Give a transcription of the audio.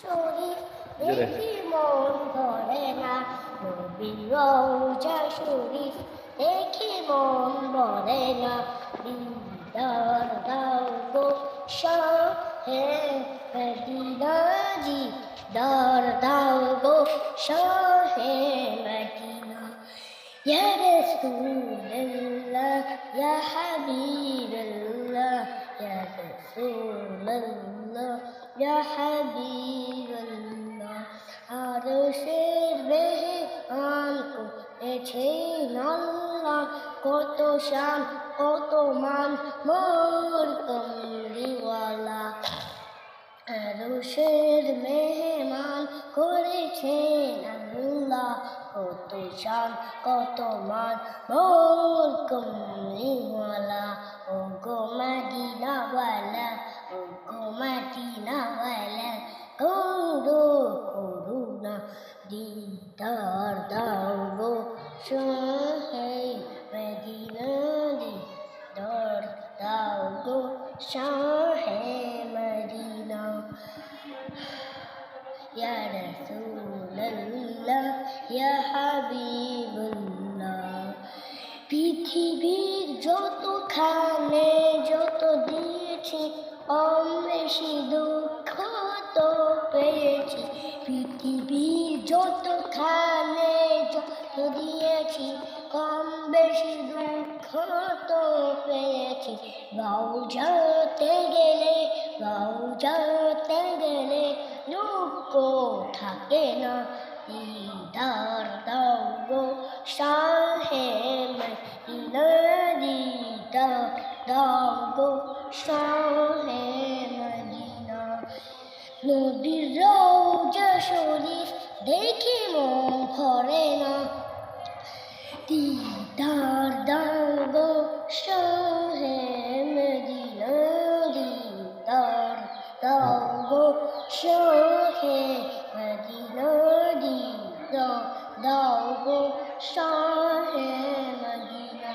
শরীর দেখি। মন ভরে না। নবীর রওজা শরীর দেখি মন ভরে না। দিদার দাও গো শাহে মদিনা জি দার দাও গো শাহে মদিনা। ইয়া রাসূলুল্লাহ ইয়া হাবিবাল্লাহ ইয়া রাসূলুল্লাহ। يا رسول الله يا حبيب الله আরশের বেহান করেছেন আল্লাহ কত শান কত মান মোর কমলিওয়ালা আরশের মেহমান করেছেন আল্লাহ কত শান কত মান মোর কমলিওয়ালা দর দাউব সোহে মদিনারি দর গো সোহে মদিনা ইয়া রাসূলুল্লাহ ইয়া হাবিবুল্লাহ পৃথিবীর যত খানে যত দিয়েছি অমেশি দুঃখ তো পেয়েছি। পৃথিবীর যত যত দিয়েছি, কম বেশি দুঃখ তো পেয়েছি। রওজাতে গেলে রওজাতে গেলে দুঃখ থাকে না। দিদার দাও গো মদিনা দিদার দাও গো শাহে মদিনা নদীর শরীফ দেখে মন ভরে না। দিদার দাও গো শাহে মদিনা দিদার দাও গো শাহে মদিনা দিদার দাও গো শাহে মদিনা।